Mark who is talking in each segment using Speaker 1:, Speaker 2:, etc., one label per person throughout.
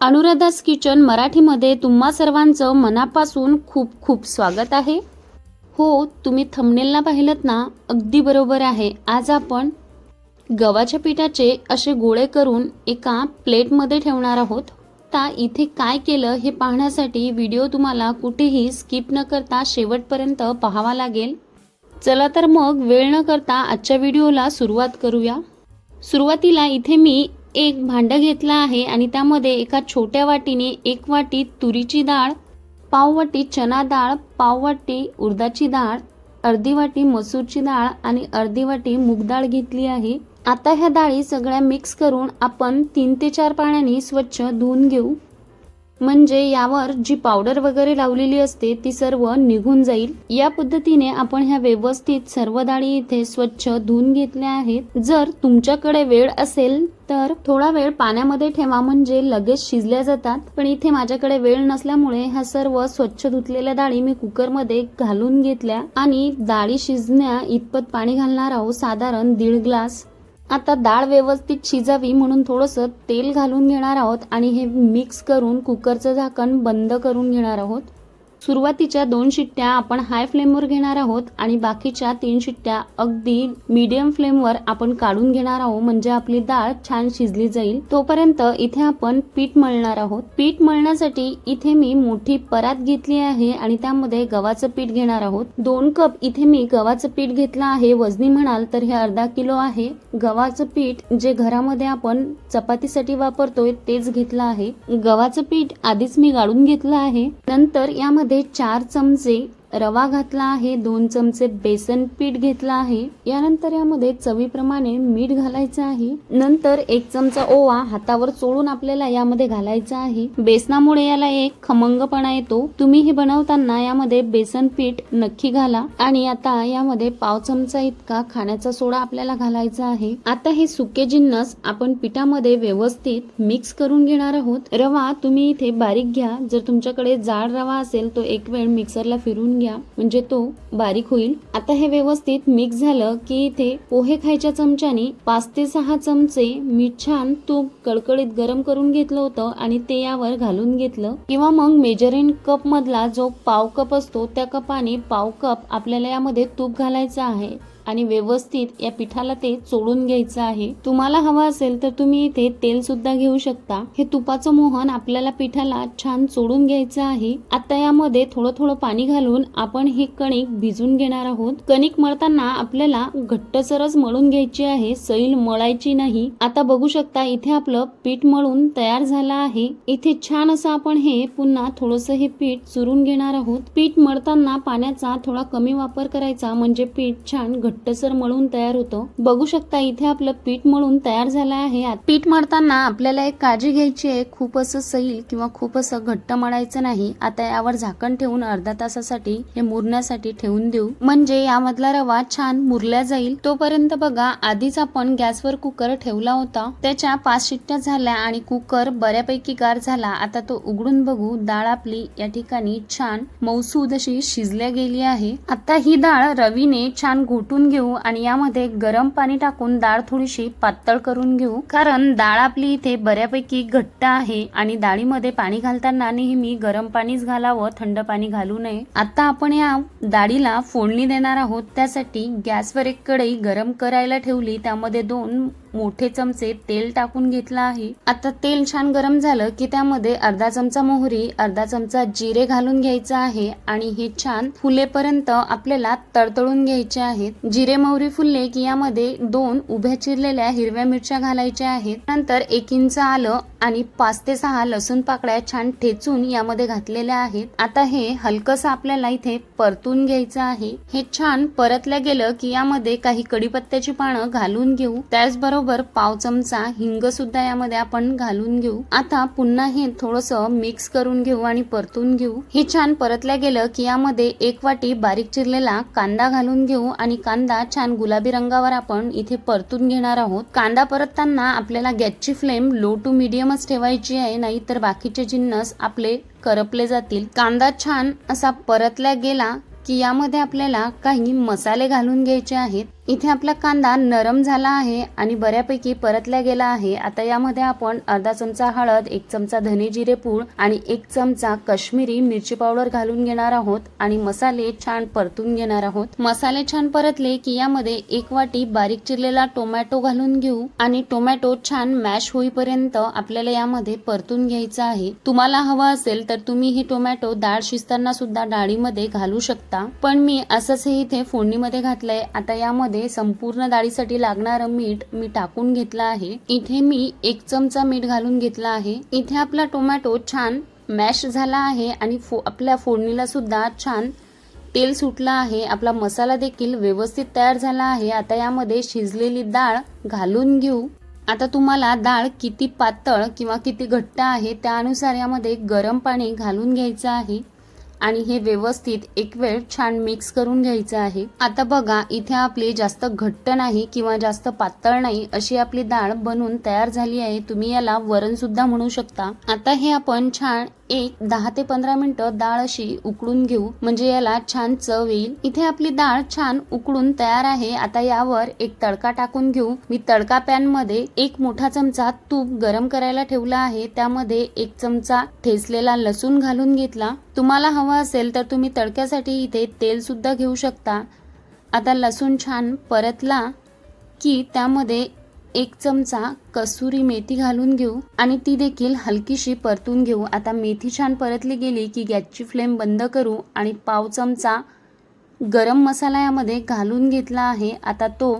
Speaker 1: अनुराधास kitchen मराठीमध्ये तुम्हा सर्वांचं मनापासून खूप खूप स्वागत आहे. हो तुम्ही थंबनेलला पाहिलं ना? अगदी बरोबर आहे. आज आपण गव्हाच्या पिठाचे असे गोळे करून एका प्लेटमध्ये ठेवणार आहोत. आता इथे काय केलं हे पाहण्यासाठी व्हिडिओ तुम्हाला कुठेही स्किप न करता शेवटपर्यंत पाहावा लागेल. चला तर मग वेळ न करता आजच्या व्हिडिओला सुरुवात करूया. सुरुवातीला इथे मी एक भांडं घेतलं आहे आणि त्यामध्ये एका छोट्या वाटीने एक वाटी तुरीची डाळ पाव वाटी चना डाळ पाव वाटी उडदाची डाळ अर्धी वाटी मसूरची डाळ आणि अर्धी वाटी मूग डाळ घेतली आहे. आता ह्या डाळी सगळ्या मिक्स करून आपण तीन ते चार पाण्याने स्वच्छ धुवून घेऊ. म्हणजे यावर जी पावडर वगैरे लावलेली असते ती सर्व निघून जाईल. या पद्धतीने आपण ह्या व्यवस्थित सर्व डाळी इथे स्वच्छ धुवून घेतल्या आहेत. जर तुमच्याकडे वेळ असेल तर थोडा वेळ पाण्यामध्ये ठेवा म्हणजे लगेच शिजल्या जातात. पण इथे माझ्याकडे वेळ नसल्यामुळे ह्या सर्व स्वच्छ धुतलेल्या डाळी मी कुकरमध्ये घालून घेतल्या. आणि डाळी शिजण्या इतपत पाणी घालणार आहोत साधारण दीड ग्लास. आता डाळ व्यवस्थित शिजावी म्हणून थोडंसं तेल घालून घेणार आहोत आणि हे मिक्स करून कुकरचं झाकण बंद करून घेणार आहोत. सुरुवातीच्या दोन शिट्ट्या आपण हाय फ्लेमवर घेणार आहोत आणि बाकीच्या तीन शिट्ट्या अगदी मीडियम फ्लेमवर आपण काढून घेणार आहोत म्हणजे आपली डाळ छान शिजली जाईल. तोपर्यंत इथे आपण पीठ मळणार आहोत. पीठ मळण्यासाठी इथे मी मोठी परात घेतली आहे आणि त्यामध्ये गव्हाचं पीठ घेणार आहोत. दोन कप इथे मी गव्हाचं पीठ घेतलं आहे. वजनी म्हणाल तर हे अर्धा किलो आहे. गव्हाचं पीठ जे घरामध्ये आपण चपातीसाठी वापरतोय तेच घेतलं आहे. गव्हाचं पीठ आधीच मी गाळून घेतलं आहे. नंतर यामध्ये चार चमचे रवा घातला आहे दोन चमचे बेसन पीठ घेतला आहे. यानंतर यामध्ये चवीप्रमाणे मीठ घालायचं आहे. नंतर एक चमचा ओवा हातावर चोळून आपल्याला यामध्ये घालायचा आहे. बेसनामुळे याला एक खमंगपणा येतो. तुम्ही हे बनवताना यामध्ये बेसन पीठ नक्की घाला. आणि आता यामध्ये पाव चमचा इतका खाण्याचा सोडा आपल्याला घालायचा आहे. आता हे सुके जिन्नस आपण पिठामध्ये व्यवस्थित मिक्स करून घेणार आहोत. रवा तुम्ही इथे बारीक घ्या. जर तुमच्याकडे जाड रवा असेल तो एक वेळ मिक्सरला फिरून घ्या. म्हणजे तो बारीक होईल. आता हे व्यवस्थित मिक्स झालं की इथे पोहे खायच्या चमच्याने पाच ते सहा चमचे मीठ छान तूप कडकडीत गरम करून घेतलं होतं आणि ते यावर घालून घेतलं. किंवा मग मेजरिंग कप मधला जो पाव कप असतो त्या कपाने पाव कप आपल्याला यामध्ये तूप घालायचं आहे. आणि व्यवस्थित या पिठाला ते चोळून घ्यायचं आहे. तुम्हाला हवं असेल तर तुम्ही इथे तेल सुद्धा घेऊ शकता. हे तुपाचं मोहन आपल्याला पिठाला छान चोळून घ्यायचं आहे. आता यामध्ये थोडं थोडं पाणी घालून आपण हे कणिक भिजून घेणार आहोत. कणिक मळताना आपल्याला घट्टसरच मळून घ्यायची आहे. सैल मळायची नाही. आता बघू शकता इथे आपलं पीठ मळून तयार झालं आहे. इथे छान असं आपण हे पुन्हा थोडस हे पीठ चुरून घेणार आहोत. पीठ मळताना पाण्याचा थोडा कमी वापर करायचा म्हणजे पीठ छान घट्ट घट्टसर मळून तयार होतो. बघू शकता इथे आपलं पीठ मळून तयार झालं आहे. पीठ मळताना आपल्याला एक काळजी घ्यायची आहे. खूप असं सैल किंवा खूप असं घट्ट मळायचं नाही. आता यावर झाकण ठेवून अर्धा तासासाठी हे मुरण्यासाठी ठेवून देऊ. म्हणजे यामधला रवा छान मुरला जाईल. तोपर्यंत बघा आधीच आपण गॅसवर कुकर ठेवला होता. त्याच्या पाच शिट्ट्या झाल्या आणि कुकर बऱ्यापैकी गार झाला. आता तो उघडून बघू. डाळ आपली या ठिकाणी छान मौसूद अशी शिजल्या गेली आहे. आता ही डाळ रवीने छान घोटून घेऊ आणि यामध्ये गरम पाणी टाकून डाळ थोडीशी पातळ करून घेऊ. कारण डाळ आपली इथे बऱ्यापैकी घट्ट आहे आणि डाळीमध्ये पाणी घालताना नेहमी गरम पाणीच घालावं थंड पाणी घालू नये. आता आपण या डाळीला फोडणी देणार आहोत. त्यासाठी गॅसवर एक कढई गरम करायला ठेवली. त्यामध्ये दोन मोठे चमचे तेल टाकून घेतलं आहे. आता तेल छान गरम झालं की त्यामध्ये अर्धा चमचा मोहरी अर्धा चमचा जिरे घालून घ्यायचं आहे आणि हे छान फुलेपर्यंत आपल्याला तळतळून घ्यायचे आहेत. जिरे मोहरी फुलले की यामध्ये दोन उभ्या चिरलेल्या हिरव्या मिरच्या घालायच्या आहेत. नंतर एक इंच आलं आणि पाच ते सहा लसूण पाकळ्या छान ठेचून यामध्ये घातलेल्या आहेत. आता हे हलकस आपल्याला इथे परतून घ्यायचं आहे. हे छान परतल्या गेलं की यामध्ये काही कडीपत्त्याची पानं घालून घेऊ. त्याचबरोबर पाव चमचा हिंग सुद्धा यामध्ये आपण घालून घेऊ. आता पुन्हा हे थोडस मिक्स करून घेऊ आणि परतून घेऊ. हे छान परतल्या गेलं की यामध्ये एक वाटी बारीक चिरलेला कांदा घालून घेऊ आणि कांदा छान गुलाबी रंगावर आपण इथे परतून घेणार आहोत. कांदा परतताना आपल्याला गॅसची फ्लेम लो टू मिडियमच ठेवायची आहे नाही तर बाकीचे जिन्नस आपले करपले जातील. कांदा छान असा परतल्या गेला की यामध्ये आपल्याला काही मसाले घालून घ्यायचे आहेत. इथे आपला कांदा नरम झाला आहे आणि बऱ्यापैकी परतला गेला आहे. आता यामध्ये आपण अर्धा चमचा हळद एक चमचा धने जिरे पूड आणि एक चमचा काश्मीरी मिरची पावडर घालून घेणार आहोत आणि मसाले छान परतून घेणार आहोत. मसाले छान परतले की यामध्ये एक वाटी बारीक चिरलेला टोमॅटो घालून घेऊ आणि टोमॅटो छान मॅश होईपर्यंत आपल्याला यामध्ये परतून घ्यायचं आहे. तुम्हाला हवं असेल तर तुम्ही ही टोमॅटो डाळ शिजताना सुद्धा डाळीमध्ये घालू शकता. पण मी असंच हे इथे फोडणीमध्ये घातलंय. आता यामध्ये संपूर्ण डाळीसाठी लागणारं मीठ मी टाकून घेतलं आहे. इथे मी एक चमचा मीठ घालून घेतला आहे. इथे आपला टोमॅटो छान मॅश झाला आहे आणि फो आपल्या फोडणीला सुद्धा छान तेल सुटलं आहे. आपला मसाला देखील व्यवस्थित तयार झाला आहे. आता यामध्ये शिजलेली डाळ घालून घेऊ. आता तुम्हाला डाळ किती पातळ किंवा किती घट्ट आहे त्यानुसार यामध्ये गरम पाणी घालून घ्यायचं आहे. आणि हे व्यवस्थित एक वेळ छान मिक्स करून घ्यायचं आहे. आता बघा इथे आपली जास्त घट्ट नाही किंवा जास्त पातळ नाही अशी आपली डाळ बनून तयार झाली आहे. तुम्ही याला वरण सुद्धा म्हणू शकता. आता हे आपण छान एक दहा ते पंधरा मिनटं डाळ अशी उकळून घेऊ. म्हणजे याला छान चव येईल. इथे आपली डाळ छान उकडून तयार आहे. आता यावर एक तडका टाकून घेऊ. मी तडका पॅनमध्ये एक मोठा चमचा तूप गरम करायला ठेवला आहे. त्यामध्ये एक चमचा ठेचलेला लसूण घालून घेतला. तुम्हाला हवा असेल तर तुम्ही तडक्यासाठी इथे तेल सुद्धा घेऊ शकता. आता लसूण छान परतला की त्यामध्ये एक चमचा कसुरी मेथी घालून घेऊ आणि ती देखील हलकीशी परतून घेऊ. आता मेथी छान परतली गेली की गॅसची फ्लेम बंद करू आणि पाव चमचा गरम मसाला यामध्ये घालून घेतला आहे. आता तो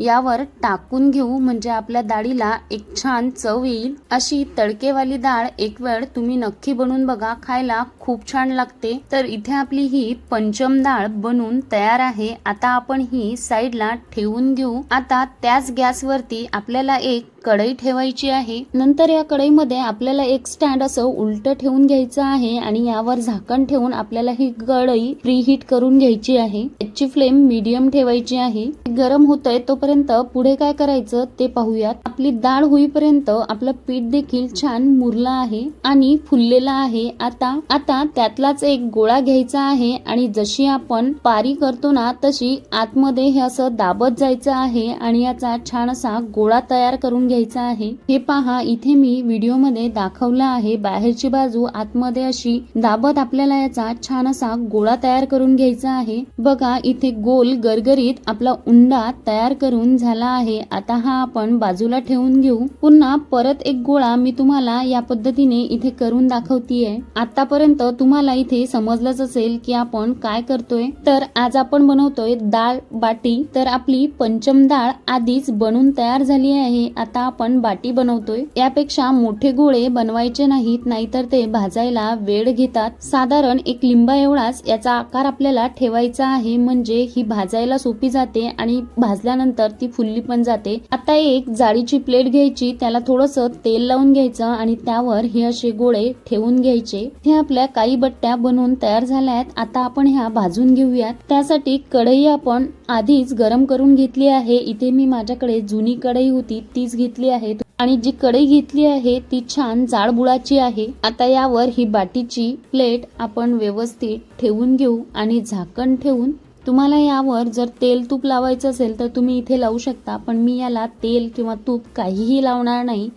Speaker 1: यावर टाकून घेऊ म्हणजे आपल्या डाळीला एक छान चव येईल. अशी तडकेवाली डाळ एक वेळ तुम्ही नक्की बनवून बघा खायला खूप छान लागते. तर इथे आपली ही पंचम डाळ बनून तयार आहे. आता आपण ही साईडला ठेवून घेऊ. आता त्याच गॅसवरती आपल्याला एक कढई ठेवायची आहे. नंतर या कढईमध्ये आपल्याला एक स्टँड असं उलट ठेवून घ्यायचं आहे आणि यावर झाकण ठेवून आपल्याला ही कढई प्रीहीट करून घ्यायची आहे. याची फ्लेम मीडियम ठेवायची आहे. गरम होतंय तोपर्यंत पुढे काय करायचं ते पाहूयात. आपली डाळ होईपर्यंत आपलं पीठ देखील छान मुरलं आहे आणि फुललेलं आहे. आता आता त्यातलाच एक गोळा घ्यायचा आहे आणि जशी आपण पारी करतो ना तशी आतमध्ये हे असं दाबत जायचं आहे आणि याचा छान असा गोळा तयार करून घ्यायचा आहे. हे पहा इथे मी व्हिडिओमध्ये दाखवलं आहे. बाहेरची बाजू आतमध्ये अशी दाबत आपल्याला याचा छान असा गोळा तयार करून घ्यायचा आहे. बघा इथे गोल गरगरीत आपला उंडा तयार करून झाला आहे. आता हा आपण बाजूला ठेवून घेऊ. पुन्हा परत एक गोळा मी तुम्हाला या पद्धतीने इथे करून दाखवतीये. आतापर्यंत तुम्हाला इथे समजलंच असेल की आपण काय करतोय. तर आज आपण बनवतोय डाळ बाटी. तर आपली पंचम डाळ आधीच बनून तयार झाली आहे. आता आपण बाटी बनवतोय. यापेक्षा मोठे गोळे बनवायचे नाहीत नाहीतर ते भाजायला वेळ घेतात. साधारण एक लिंबा एवढाच याचा आकार आपल्याला ठेवायचा आहे. म्हणजे ही भाजायला सोपी जाते आणि भाजल्यानंतर ती फुलली पण जाते. आता एक जाळीची प्लेट घ्यायची त्याला थोडस तेल लावून घ्यायचं आणि त्यावर हे असे गोळे ठेवून घ्यायचे. हे आपल्या काही बट्ट्या बनवून तयार झाल्या आहेत आता आपण ह्या भाजून घेऊयात. त्यासाठी कढई आपण आधीच गरम करून घेतली आहे. इथे मी माझ्याकडे जुनी कढई होती तीच घेतली आहे. आणि जी कढई घेतली आहे ती छान जाडबुळाची आहे. आता यावर ही बाटीची प्लेट आपण व्यवस्थित ठेवून घेऊ आणि झाकण ठेवून तुम्हाला यावर जर तेल तूप लावायचं असेल तर तुम्ही इथे लावू शकता पण मी याला तेल किंवा तूप काहीही लावणार नाही.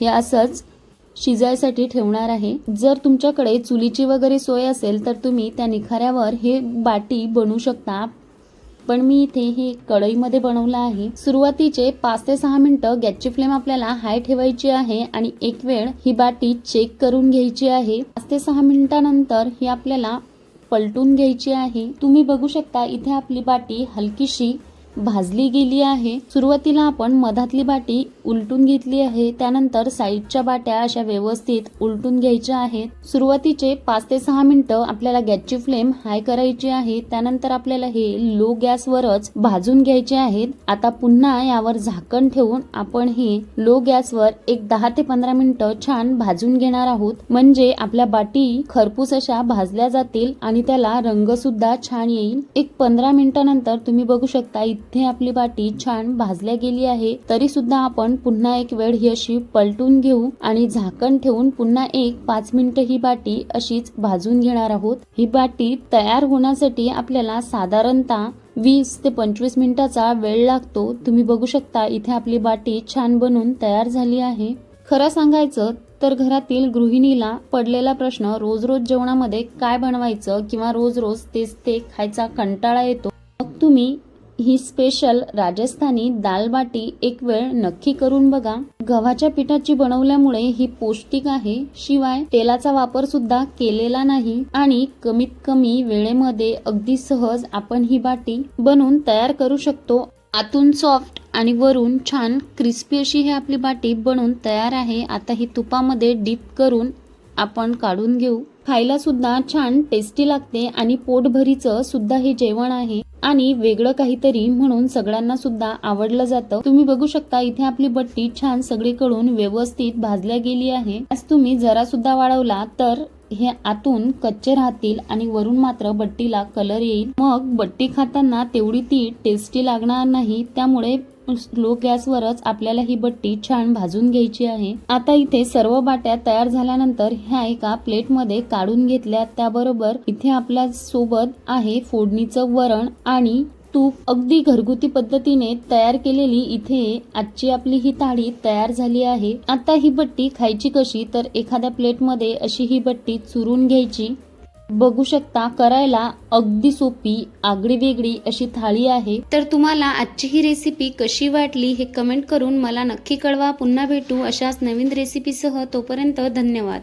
Speaker 1: हे असंच शिजायसाठी ठेवणार आहे. जर तुमच्याकडे चुलीची वगैरे सोय असेल तर तुम्ही त्या निखाऱ्यावर हे बाटी बनवू शकता. पण मी इथे हे कढईमध्ये बनवलं आहे. सुरुवातीचे पाच ते सहा मिनटं गॅसची फ्लेम आपल्याला हाय ठेवायची आहे आणि एक वेळ ही बाटी चेक करून घ्यायची आहे. पाच ते सहा मिनिटानंतर ही आपल्याला पलटून घ्यायची आहे. तुम्ही बघू शकता इथे आपली बाटी हलकीशी भाजली गेली आहे. सुरुवातीला आपण मधातली बाटी उलटून घेतली आहे. त्यानंतर साईडच्या बाट्या अशा व्यवस्थित उलटून घ्यायच्या आहेत. सुरुवातीचे पाच ते सहा मिनिटं आपल्याला गॅसची फ्लेम हाय करायची आहे. त्यानंतर आपल्याला हे लो गॅसवरच भाजून घ्यायचे आहेत. आता पुन्हा यावर झाकण ठेवून आपण हे लो गॅसवर एक दहा ते पंधरा मिनिटं छान भाजून घेणार आहोत. म्हणजे आपल्या बाटी खरपूस अशा भाजल्या जातील आणि त्याला रंग सुद्धा छान येईल. एक पंधरा मिनिटानंतर तुम्ही बघू शकता इथे आपली बाटी छान भाजल्या गेली आहे तरी सुद्धा आपण पुन्हा एक वेळ ही अशी पलटून घेऊ आणि झाकण ठेवून पुन्हा एक पाच मिनिटं ही बाटी अशीच भाजून घेणार आहोत. ही बाटी तयार होण्यासाठी आपल्याला साधारणतः वीस ते पंचवीस मिनिटाचा वेळ लागतो. तुम्ही बघू शकता इथे आपली बाटी छान बनून तयार झाली आहे. खरं सांगायचं तर घरातील गृहिणीला पडलेला प्रश्न रोज रोज जेवणामध्ये काय बनवायचं किंवा रोज रोज तेच ते खायचा कंटाळा येतो. मग तुम्ही ही स्पेशल राजस्थानी दाल बाटी एक वेळ नक्की करून बघा. गव्हाच्या पिठाची बनवल्यामुळे ही पौष्टिक आहे शिवाय तेलाचा वापर सुद्धा केलेला नाही आणि कमीत कमी वेळेमध्ये अगदी सहज आपण ही बाटी बनवून तयार करू शकतो. आतून सॉफ्ट आणि वरून छान क्रिस्पी अशी ही आपली बाटी बनवून तयार आहे. आता ही तुपामध्ये डीप करून आपण काढून घेऊ. खायला सुद्धा छान टेस्टी लागते आणि पोटभरीचं सुद्धा हे जेवण आहे. आणि वेगळं काहीतरी म्हणून सगळ्यांना सुद्धा आवडलं जातं. तुम्ही बघू शकता इथे आपली बट्टी छान सगळीकडून व्यवस्थित भाजल्या गेली आहे. आज तुम्ही जरा सुद्धा वाढवला तर हे आतून कच्चे राहतील आणि वरून मात्र बट्टीला कलर येईल. मग बट्टी खाताना तेवढी ती टेस्टी लागणार नाही त्यामुळे स्लो गॅसवरच आपल्याला ही बट्टी छान भाजून घ्यायची आहे. आता इथे सर्व बाट्या तयार झाल्यानंतर ह्या एका प्लेटमध्ये काढून घेतल्या त्याबरोबर इथे आपल्यासोबत आहे फोडणीचं वरण आणि तूप. अगदी घरगुती पद्धतीने तयार केलेली इथे आजची आपली ही थाळी तयार झाली आहे. आता ही बट्टी खायची कशी तर एखाद्या प्लेटमध्ये अशी ही बट्टी चुरून घ्यायची. बघू शकता करायला अगदी सोपी आगळी वेगळी अशी थाळी आहे. तर तुम्हाला आजची ही रेसिपी कशी वाटली हे कमेंट करून मला नक्की कळवा. पुन्हा भेटू अशाच नवीन रेसिपीसह तोपर्यंत धन्यवाद.